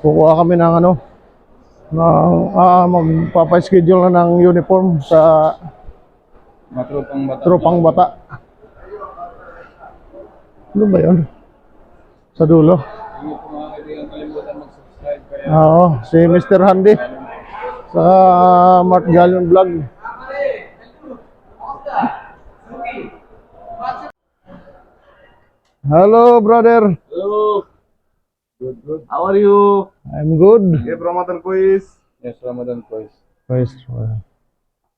kukuha kami ng ano, ng, ah, magpapaschedule na ng uniform sa Matropang bata. tropang bata. Ano ba yun? Sa dulo. Hindi po mga kaibigan kalimutan mag-subscribe kaya Oo, si Mr. Handy sa Mart Galleon Vlog. Hello, brother. Hello, good good. how are you? I'm good. Hey, Ramadan quiz. Yes, Ramadan quiz. Yes.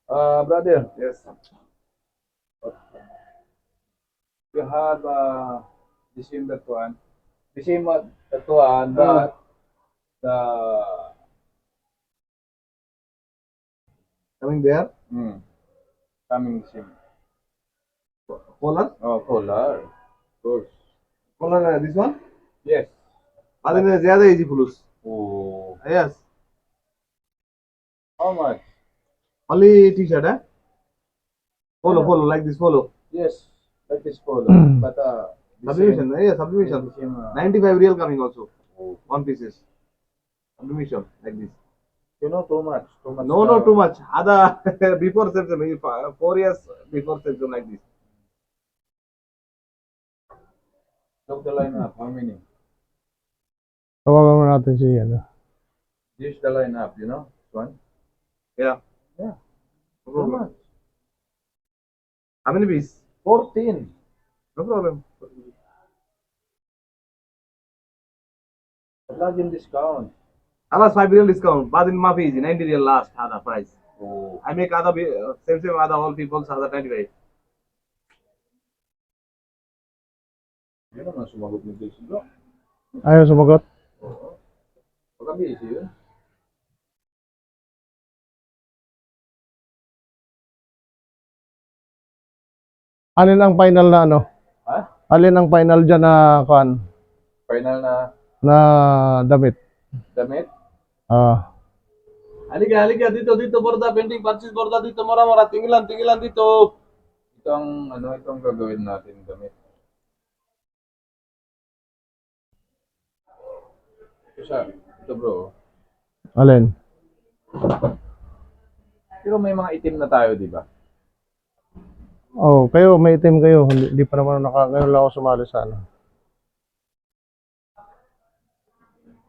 Uh, brother, Yes. you have uh, December 1. December 1, but the Coming there. hmm, coming December. Color. Oh, color. Of course. Color. uh, This one. Yes. അതിന് ജ്യാദ ഏജി ഫുലൂസ് yes how much? only t-shirt eh follow, yeah. polo like this follow. yes like this follow. Hmm. but uh sublimation same, yeah sublimation same, uh, 95 real coming also. Oh. one pieces. Sublimation like this. You know too much too much. No no too much. Other before september uh, four years before september like this. Look the line up how many? Tawagan mo natin si ano. Here's the lineup, you know? One. Yeah. Yeah. No problem. How many bees? 14. No problem. Large in discount. Alas 5 real discount, but in my fees, 90 real last other price. Oh. I make other uh, same same other all people's other 95. Yan ang sumagot ni Jason Ayaw sumagot. Oo. Baka busy yun. Alin ang final na ano? Ha? Alin ang final dyan na kan Final na na damit? damit? Ah, halika halika dito dito borda pending purchase borda dito mura mura tingilan tingilan dito Ito ang, ano, ito ang gagawin natin damit. Siya. Ito bro. alin? Pero may mga itim na tayo, di ba? Oh, kayo may itim kayo. Hindi, hindi pa naman naka ngayon lang ako sumali sa ano.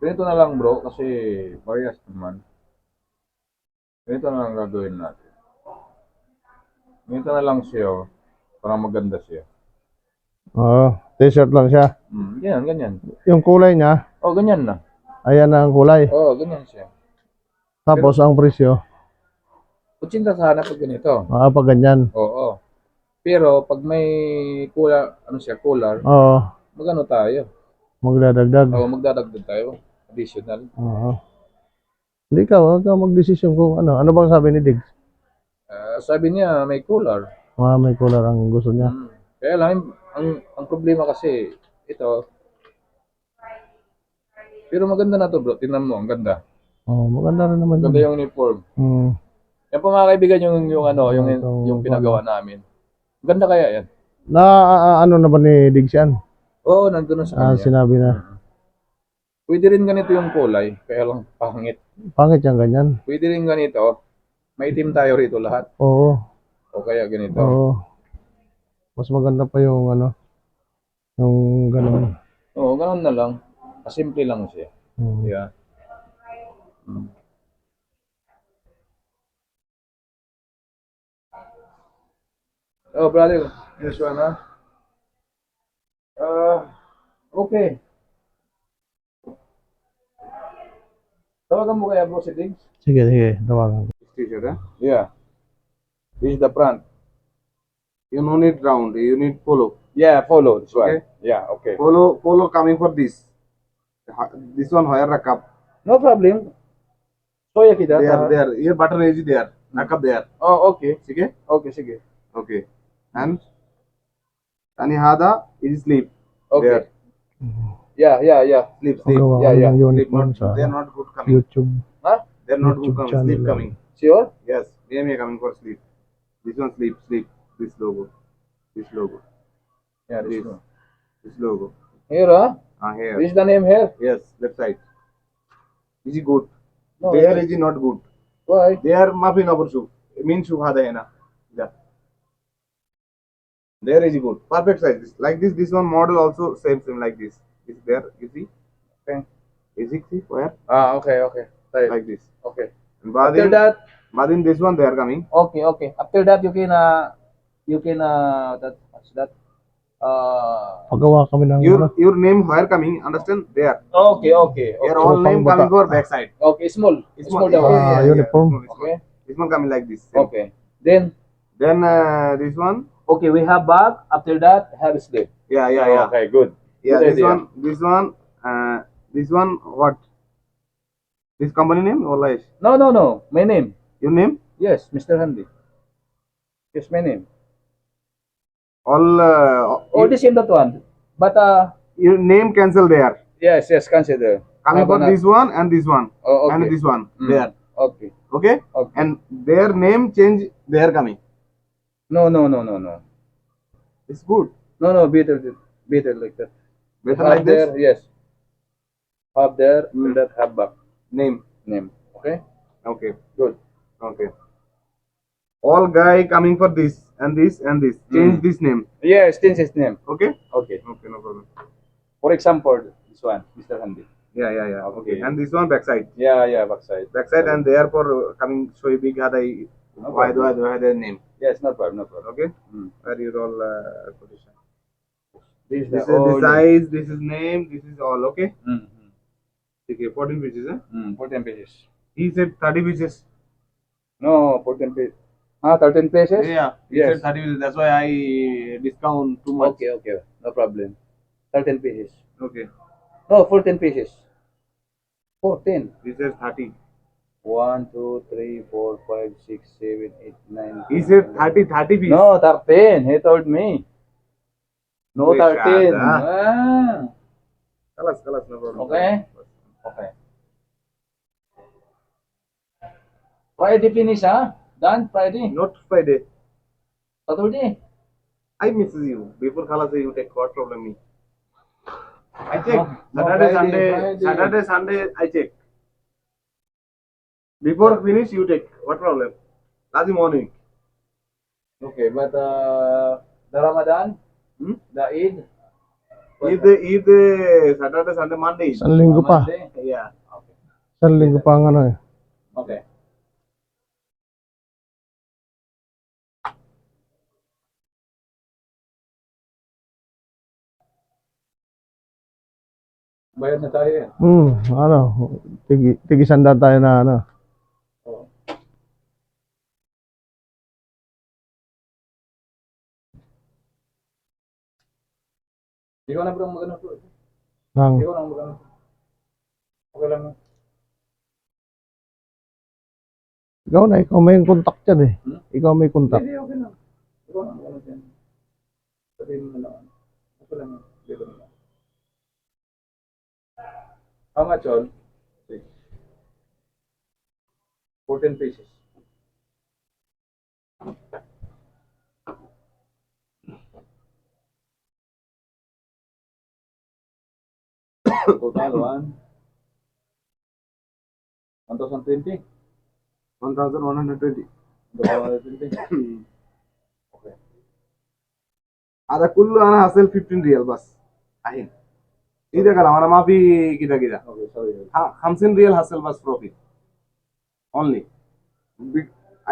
Ganito na lang bro, kasi bias naman. Ganito na lang gagawin natin. Ganito na lang siya, oh. para maganda siya. Oo, t-shirt lang siya. Mm, ganyan, ganyan. Yung kulay niya, Oh, ganyan na. Ayan na ang kulay. Oh, ganyan siya. Tapos ang presyo, Kutsinta sana pag ganito. ah, pag ganyan. Oo. Pero pag may kula, ano siya, collar, Oo, magano tayo? magdadagdag. O magdadagdag tayo. Additional. Oo. Hindi ka, huwag ka magdesisyon kung ano. Ano bang sabi ni Diggs? Ah, sabi niya, may collar. Mga may color ang gusto niya. Mm. Kaya lang, ang, ang problema kasi, ito, pero maganda na to bro, tingnan mo, ang ganda. Oh, maganda rin naman Maganda yun. yung uniform. Hmm. Yan po mga kaibigan yung, yung ano, yung, Ito, yung pinagawa namin. Ganda kaya yan? Na ano na ba ni Diggs yan? Oo, nandun na sa Ah, kanya. sinabi na. Pwede rin ganito yung kulay, kaya lang pangit. Pangit yan ganyan. Pwede rin ganito, maitim tayo rito lahat. Oo. O kaya ganito. Oo. Mas maganda pa yung ano, yung ganun. Oo, ganun na lang. Simple lang siya. Hmm. Yeah. Mm. Oh, brother. This one, ha? Uh, okay. Tawagan mo kaya bro si Diggs? Sige, sige. Tawagan ko. t-shirt eh Yeah. This is the front. you no need round you need polo Yeah, follow this one. Okay. Yeah, okay. polo polo coming for this Ha- this one wire rakap No problem. Soya kita. there there here button is there rakap there Oh, okay. okay Okay, sige. okay and हा दा is sleep Okay. there Yeah, yeah, yeah. sleep sleep Magawa yeah, ko yeah. sleep not they are not good coming YouTube. Huh? they are not YouTube good coming sleep coming Sure? yes they are coming for sleep this one sleep sleep this logo this logo Yeah, this this one. this logo Here, huh? ah here This is the name here. yes left side Is it good? No, there is it not good. Why? There mafi na shoe. Mean shoe hada hai na. Yeah. There is it good. Perfect size. Like this, this one model also same same like this. Is there? You see? Okay. Is it see where? Ah, okay, okay. Right. Like this. Okay. And After Badin, that, Badin this one they are coming. okay, okay. After that, you can, uh, you can, uh, that, that? Uh, Pagawa kami ng Your ano. your name where coming? Understand? There. okay, okay. Your Okay, all So, name coming bata. for backside. okay small. It's Small one- daw. Ah, uniform. small, small. Okay. This one coming like this. Okay. Then, Then uh, this one. okay, we have back. After that, have sleeve. Yeah, yeah, yeah. Okay, good. Yeah, Good this idea. one, this one, uh, this one, what? This company name? Ola is. No, no, no. My name. Your name? Yes, Mr. Handy. Yes, my name. All, uh, Oh, the same that one. But, uh, your name cancel there. yes, yes, consider. Coming for Have this one and this one. Oh, okay. And this one. Mm. There. Okay. Okay? Okay. And their name change, they are coming. No, no, no, no, no. It's good. No, no, better, better like that. Better Have like this. there, yes. Have there, Mm. that have back Name. name. Okay? Okay. Good. Okay. All guy coming for this and this and this. Change Mm. this name. Yes, change his name. Okay? Okay. Okay, no problem. For example, this one, Mr. Handy. Yeah, yeah, yeah. Okay. Okay. And this one backside. Yeah, yeah, backside. Backside and therefore coming show big hadai. No Why do I do I their name? Yes, no problem, no problem. Okay? Mm. Where you all uh, position. This is This is the size, this is name, this is all okay. Mm, mm, Okay, 14 pages. Huh? mm, 14 pages. He said 30 pages. No, 14 pages. Ah, 13 pages? Yeah, Yes. said 30. That's why I discount too much. Okay, okay, no problem. 13 pages. Okay. No, 14 pages. 14. He said 30. 1, 2, 3, 4, 5, 6, 7, 8, 9. He said 30, 30 pieces. No, 13. He told me. No, Wait, 13. Shada. Ah. Kalas, kalas, no problem. Okay. Okay. Friday finish, huh? Done Friday? Not Friday. Saturday? I miss you. Before Khalas, you take what problem me? I check. No, no, Saturday, Friday, Sunday, Friday. Saturday, Sunday, I check. Before finish, you take. What problem? Last morning. Okay, but uh, the Ramadan, Hmm? the Eid, Eid, Eid, Saturday, Sunday, Monday. Pa. Monday. Yeah. Okay. Isang linggo pa ang ano eh. Okay. Bayad na tayo eh. Hmm, ano, tigi, tigisanda tayo na ano. Oo. Ikaw na bro magano bro. Ng, Ikaw na magano. Okay lang. ikaw na, ikaw may contact dyan eh. Hmm? Ikaw may contact. Hindi, okay lang. Ikaw na magano dyan. Sabihin mo na lang. Okay lang. Dito na. How much all? Six. Fourteen pieces. Total one. One thousand twenty. One thousand one hundred twenty. One thousand twenty. Hmm. Ada kullu ana hasil 15 real bas. Ahin. এই দেখালাম আমার মাফি কিটা কিটা হামসিন রিয়েল হাসেল বাস profit, only.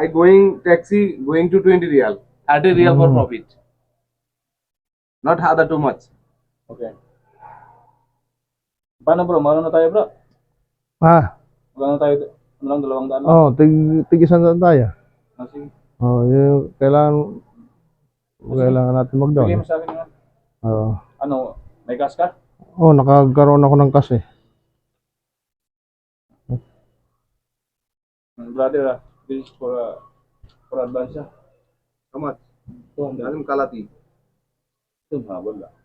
I going taxi going to twenty riyal thirty riyal for hmm. profit, not other too much. Okay. Paano bro, Mana na ya, bro? Ah. Mauna tanya itu? lang, dalawang daan? Oo, oh, tig, tig isang daan tayo. Ya? Oh, ya, kailangan, Kasi, kailangan natin mag-down. Ya? Sige. Oo. Oh. Ano, may gas ka? Oh, nakagaroon ako ng kasi. Brother, ah, this is for, uh, for advance ah. how much 200. lazim kalati Ito, habol lang.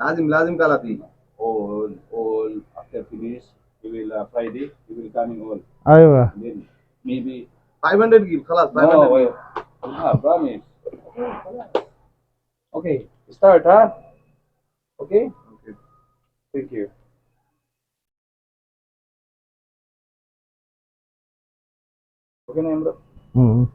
lazim lazim kalati All, all, after finish, you will, uh, Friday, you will coming all. Ayaw. And then, maybe, 500 give khalas 500 no, wait. Ah, promise. Okay, start, ha? Okay? Na yan, bro. Mm.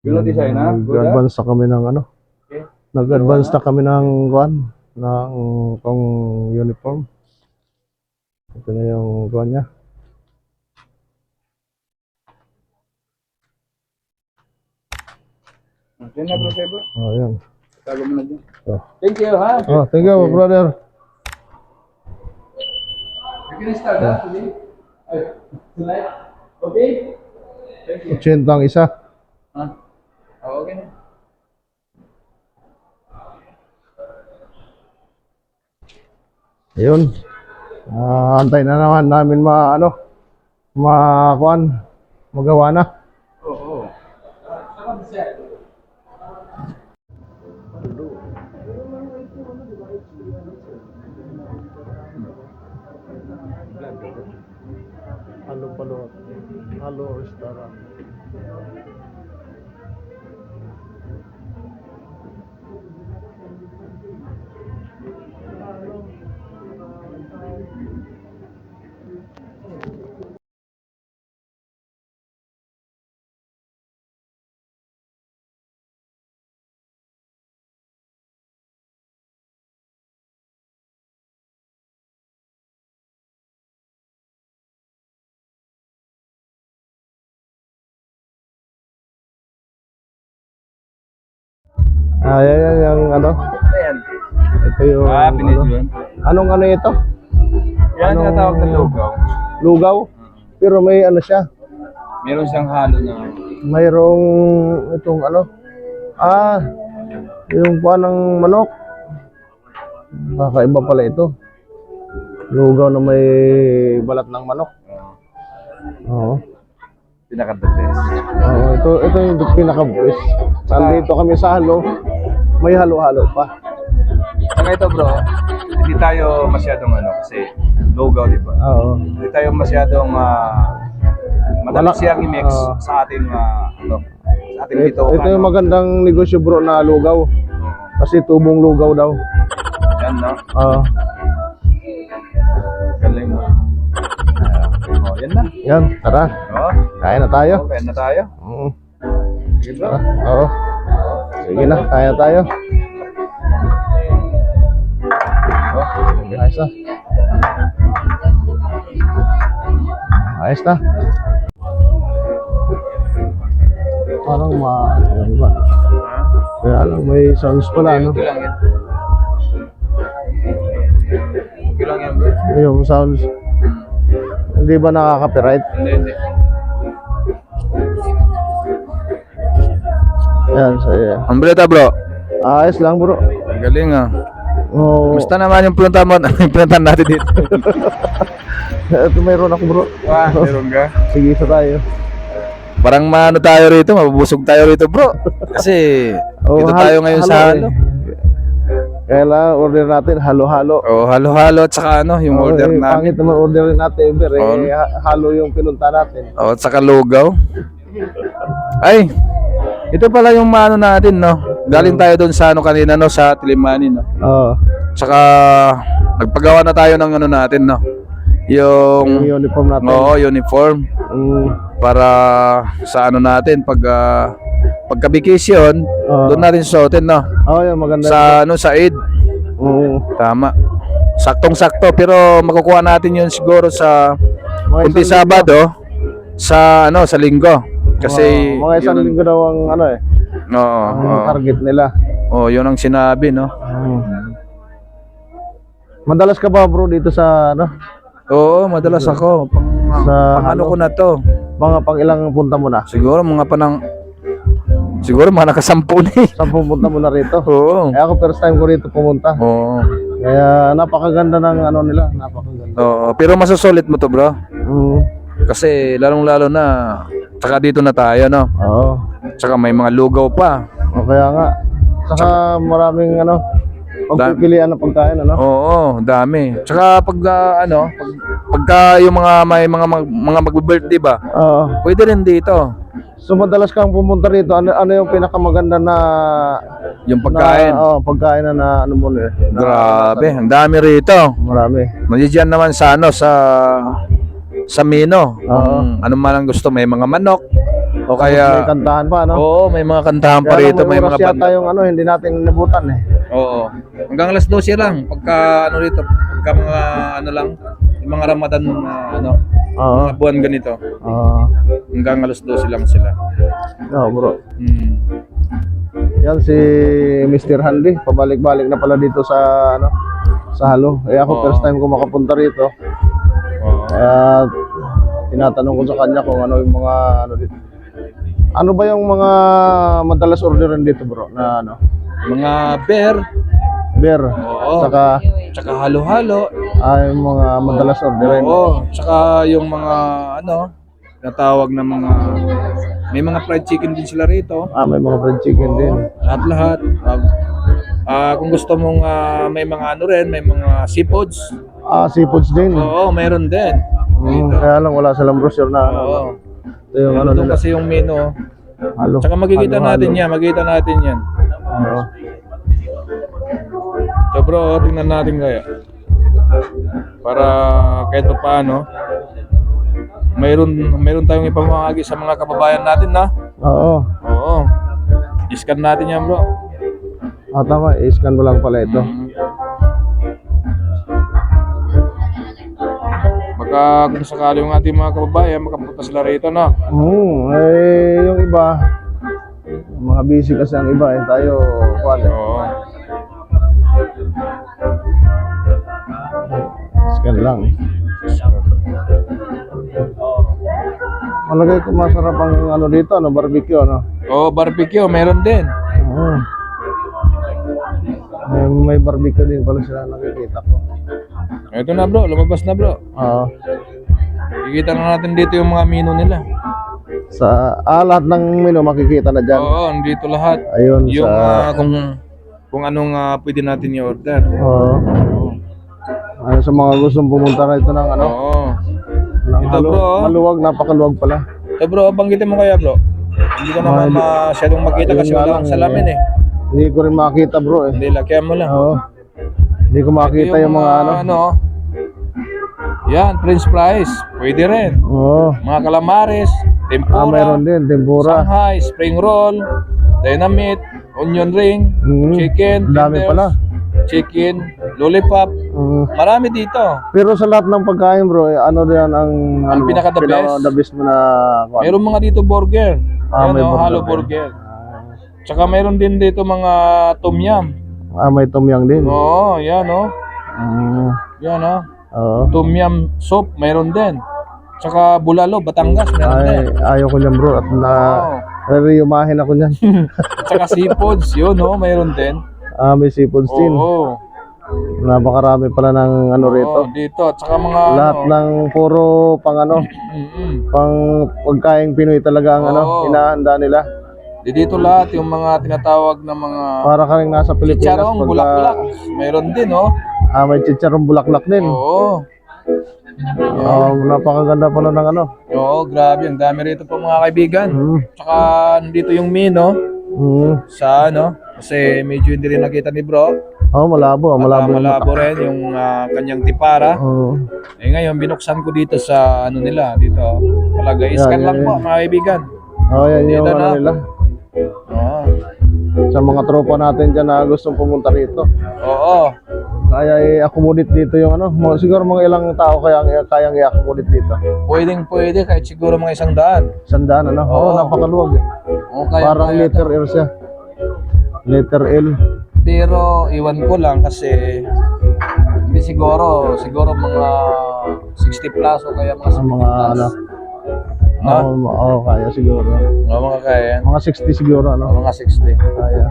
Yun ang design, ha? Nag-advance na kami ng ano. Okay. Nag-advance na kami ng kuan ng pang uniform. Ito na yung kuan niya. Okay na, bro, bro. Oh, yan. Tago mo na dyan. Oh. Thank you, ha? Oh, thank you, brother. You can start, ha? Today? Ay, tonight? Okay? Thank you. 80 ang isa. Ha? Oh, okay na. Ayun. Ah, antay na naman namin ma ano, ma kuan, magawa na. Halo palo. Halo restaurant. Ah, yan, yan, yung ano. Ayan. Ito yung Ah, ano. Anong ano ito? Yan Anong- ang tawag na lugaw. Lugaw. Pero may ano siya. Meron siyang halo na Mayroong itong ano. Ah, yung kuan ng manok. Kakaiba pala ito. Lugaw na may balat ng manok. Oo. pinaka-the best. Oo, ito ito yung pinaka-best. Nandito kami sa halo. May halo-halo pa. Saka ito bro, hindi tayo masyadong ano kasi lugaw di ba? Oo. Hindi tayo masyadong uh, madali Wala- siyang i-mix ah. sa ating ah, ano, sa ating Ito, ito yung magandang negosyo bro na lugaw. Kasi tubong lugaw daw. Yan no? Oo. Galing mo. Oh, yan na. yan, tara. Oh, Kain na tayo. okay na tayo. Oo. Sige bro. Oo. Sige na, kain na tayo. Oh, Ayos na. Ayos na. Parang ma... Ano ba? Kaya lang, may sounds pala, no? Okay lang yan. Okay lang yan bro. Yung sounds. Hindi ba nakaka-copyright? Hindi, hindi. Yan, so yeah. Ang balita bro. Ayos lang, bro. Galing ah. Oh, Kumusta naman yung punta mo? punta natin dito. ito mayroon ako, bro. Wah, meron ka? Sige, isa tayo. Parang maano tayo rito, mabubusog tayo rito bro. Kasi Oh, dito tayo ngayon sa halo ano. eh. Kaya order natin, halo-halo. Oh, halo-halo at saka ano, yung Oo, order eh, namin. Pangit naman order natin, Ever. Eh, Oo. ha- halo yung pinunta natin. Oh, at saka lugaw. Ay, ito pala yung maano natin, no? Galing tayo doon sa ano kanina, no? Sa Tilimani, no? Oo. Tsaka, nagpagawa na tayo ng ano natin, no? yung Yung, uniform natin. oo, uniform. Mm, Para sa ano natin, pag, ah, pagka-vacation, Oo. doon natin suotin, no? oh, yun, maganda. Sa ano, sa Eid. Oo. Tama. Saktong-sakto pero makukuha natin 'yun siguro sa kunti. Sabado sa ano sa linggo. Kasi Oo, mga isang yun linggo daw ang ano eh, Oo, ang oo. target nila. Oh, 'yun ang sinabi, no. Mm. Madalas ka ba bro dito sa ano? Oo, madalas ako pang, Sa pang ano ano? ko na 'to. Mga pang ilang punta mo na? Siguro mga panang Siguro mga nakasampu na eh. Sampung punta mo na rito. Oo. Eh ako first time ko rito pumunta. Oo. Kaya napakaganda ng ano nila, napakaganda. Oo, pero masusulit mo 'to, bro. Mm. Kasi lalong-lalo na tsaka dito na tayo, no. Oo. Tsaka may mga lugaw pa. O kaya nga. Saka maraming ano, pagpipilian ng pagkain ano. Oo, dami. Tsaka pag ah, ano, pag, pagka yung mga may mga mag, mga magbe-birthday ba, Oo. pwede rin dito. So madalas kang pumunta rito, ano, ano yung pinakamaganda na Yung pagkain. Na, oh, pagkain na, na ano mo na, na Grabe, ang dami rito. Marami. Nandiyan naman sa ano sa sa menu. Oo. Kung ano man ang gusto, may mga manok. O May kaya, kantahan pa, no? oo, may mga kantahan pa rito, may mga banda. yung ano, hindi natin nabutan eh. Oo. Hanggang alas 12 lang. Pagka ano rito, pagka mga ano lang, yung mga Ramadan na ano, Oo. mga buwan ganito. Oo. Hanggang alas 12 lang sila. Oo, bro. Hmm. Yan si Mr. Handy, pabalik-balik na pala dito sa ano, sa Halo. Eh ako Oo. first time ko makapunta rito. Oo. Kaya tinatanong ko sa kanya kung ano yung mga ano dito. Ano ba yung mga madalas orderin dito, bro? Na ano? Mga bear, Beer. Oo. Saka tsaka halo-halo. ay yung mga madalas orderin. Oo. Tsaka yung mga ano, natawag na mga may mga fried chicken din sila rito. Ah, may mga fried chicken din. Lahat-lahat. Ah, ah, kung gusto mong ah, may mga ano rin, may mga seafoods. Ah, seafoods din. Oo, meron din. Mm, kaya lang wala silang brochure na ano. Oo. Ito yung ano Doon nila. kasi yung menu. Halo. Tsaka makikita Halo, natin halo. yan, makikita natin yan. Oo. So bro, tingnan natin kaya. Para kahit pa paano, mayroon, mayroon tayong ipamahagi sa mga kababayan natin na. Oo. Oo. I-scan natin yan bro. Ah, tama. I-scan mo lang pala ito. Baka kung sakali yung ating mga kababayan, makapunta sila rito na. Hmm, eh, yung iba, mga busy kasi ang iba eh. Tayo, kuwan eh. Oo. Scan lang. Malagay ko masarap ang ano dito, ano, barbecue, ano. Oo, barbecue, meron din. Oo. May, may barbecue din pala sila nakikita ko. Ito na bro, lumabas na bro. Oo. Kikita na natin dito yung mga menu nila. sa ah, lahat ng menu makikita na dyan. Oo, nandito lahat. Ayun Yung sa... ah, kung kung anong ah, pwede natin i-order. Oo. Ayun sa mga gustong pumunta rito ng ano, Oo. ng Ito, halu- bro. maluwag, napakaluwag pala. So bro, banggitin mo kaya bro. Hindi ko naman masyadong makita kasi Ayun nga wala lang, akong salamin eh. Hindi ko rin makita bro eh. Hindi, lakyan mo lang. Oo. Hindi ko makita yung, mga ano. Yan, Prince Fries. Pwede rin. Oo. Mga calamares, Ah, tempura, meron din, tempura. Shanghai, spring roll, dynamite, onion ring, Mm, chicken, dami tenders, pala. chicken, lollipop. Mm. Marami dito. Pero sa lahat ng pagkain bro, eh, ano din ang ano, mo? pinaka-the best? pinaka-the best mo na kwan? Meron mga dito burger. Ah, Yan, may oh, burger halo burger. Tsaka meron din dito mga tom yum. Ah, may tom yum din. Oo, yan oh. Mm, Yan oh. Oo. Tom yum soup, meron din. Tsaka bulalo, Batangas, meron Ay, din. ayaw ko niyan bro at na Oo. reriyumahin ako niyan. Tsaka seafoods, yun oh, meron din. ah, may seafoods din. Oo. Napakarami pala ng ano rito. Oo, dito. Tsaka mga Lahat ano. ng puro pang ano, Mm-mm. pang pagkain Pinoy talaga ang ano, Oo. hinahanda nila. Di dito lahat yung mga tinatawag na mga Para ka rin nasa Pilipinas. chicharong, pagka- bulaklak. Meron din oh. Ah, may chicharong bulaklak din. Oo. Ah, napakaganda pala ng ano. Oo, grabe. Ang dami rito po mga kaibigan. Mm. Tsaka nandito yung menu Mm. sa ano. Kasi medyo hindi rin nakita ni bro. Oh, malabo, At, malabo. ah, yung malabo mata. rin yung ah, kanyang tipara. Oo. Eh ngayon, binuksan ko dito sa ano nila. Dito. Palagay. Yan, Scan yan, lang po yan. mga kaibigan. Oh, yan yung Dito ano na. nila. Sa mga tropa natin dyan na gustong pumunta rito. Oo. Kaya i-accommodate dito yung ano. Siguro mga ilang tao kaya kayang i-accommodate dito. Pwedeng pwede kahit siguro mga isang daan. Sandaan ano? Oo, Oo. napakaluwag. eh. Oo, kaya, Parang kaya letter L siya. Letter L. Pero iwan ko lang kasi hindi siguro, siguro mga 60 plus o kaya mga 70 Ang mga plus. ano. No? Oo, oo, kaya siguro. Oo, mga kaya yan. Mga 60 siguro Oo, ano. mga 60. Kaya.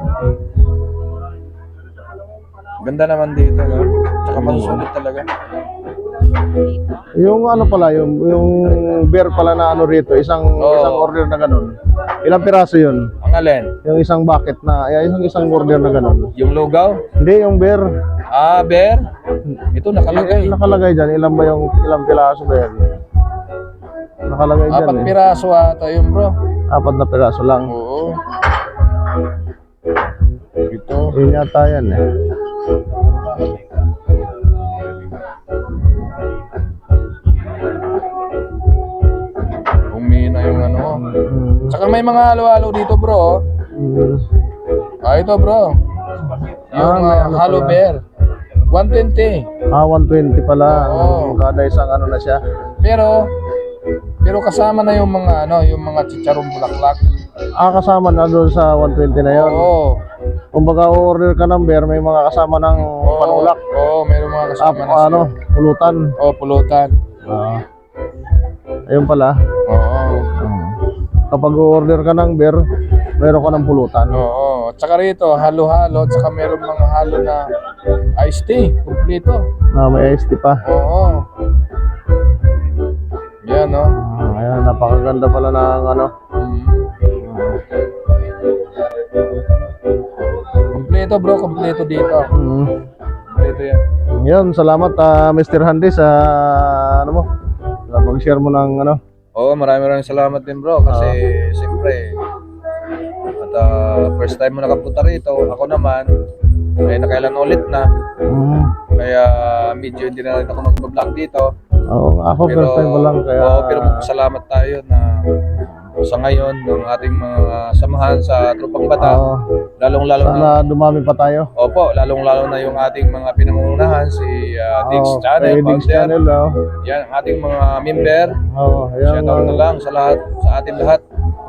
Ganda naman dito, no? Tsaka masusulit talaga. Yung ano pala, yung, yung beer pala na ano rito, isang Oo. isang order na ganun. Ilang piraso yun? Ang alin? Yung isang bucket na, ay, isang isang order na ganun. Yung lugaw? Hindi, yung beer. Ah, bear? Ito nakalagay. Nakalagay dyan, ilan ba yung ilang piraso ba yan? Nakalagay dyan Apat eh. piraso ata yun bro. Apat na piraso lang. Oo. Ito. Yun yata yan eh. Umina yung ano. Mm-hmm. Tsaka may mga halo-halo dito bro. Mm-hmm. Ah, ito bro. Ah, yung ah, uh, ano halo bear. 120. Ah, 120 pala. Oo. Kada isang ano na siya. Pero, pero kasama na yung mga ano, yung mga chicharong bulaklak. Ah, kasama na doon sa 120 na yon. Oo. Kumbaga, order ka ng beer, may mga kasama ng panulak. Oo, meron mga Ah, kasama na ano, pulutan. Oh, pulutan. Ah. ayun pala. Oo. Kapag order ka ng beer, meron ka ng pulutan. Oo. At saka rito, halo-halo. At saka meron mga halo na iced tea. Kompleto. Ah, may iced tea pa. Oo. Yan, no? Ah, ayan, napakaganda pala ng ano. Kompleto, bro. Kompleto dito. Mm. Kompleto yan. Yun, salamat ah, Mr. Handy sa ano mo. Sa pag-share mo ng ano. Oo, maraming maraming salamat din, bro. Kasi, siyempre, at ah, first time mo nakapunta rito, ako naman, ay nakailan ulit na. Mm. Kaya medyo hindi na rin ako mag-vlog dito. Oo, ako first time pa lang kaya oo, pero salamat tayo na sa ngayon ng ating mga samahan sa Trupang Bata, Oo. lalong-lalo na sana dumami pa tayo. Opo, lalong-lalo na yung ating mga pinangungunahan si uh, Diggs Oo, Channel, kay Founder. Channel, oh. Yan, ang ating mga member. Oo, yan Shout out na lang sa lahat, sa ating lahat.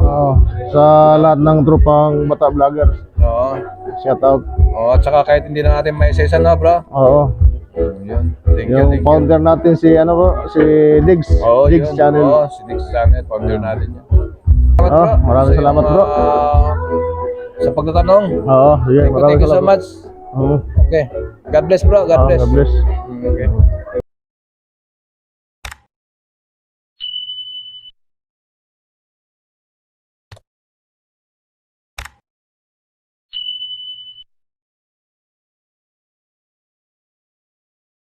Oo, sa lahat ng tropang bata vloggers. Oo. Shout out. Oo, at saka kahit hindi na natin may isa no, bro. Oo. Yun. Thank you, Yung thank you. founder natin si ano po, si Diggs. Oo, Diggs yun. Channel. Oo, si Diggs Channel, founder natin yan. Salamat, Ah, maraming Sa salamat, iyong, bro. ah, sa pagtatanong. Oo, Thank yun, you, maraming thank you so salamat. much. Oo. Okay. God bless, bro. God Ah, bless. God bless. Mm, Okay.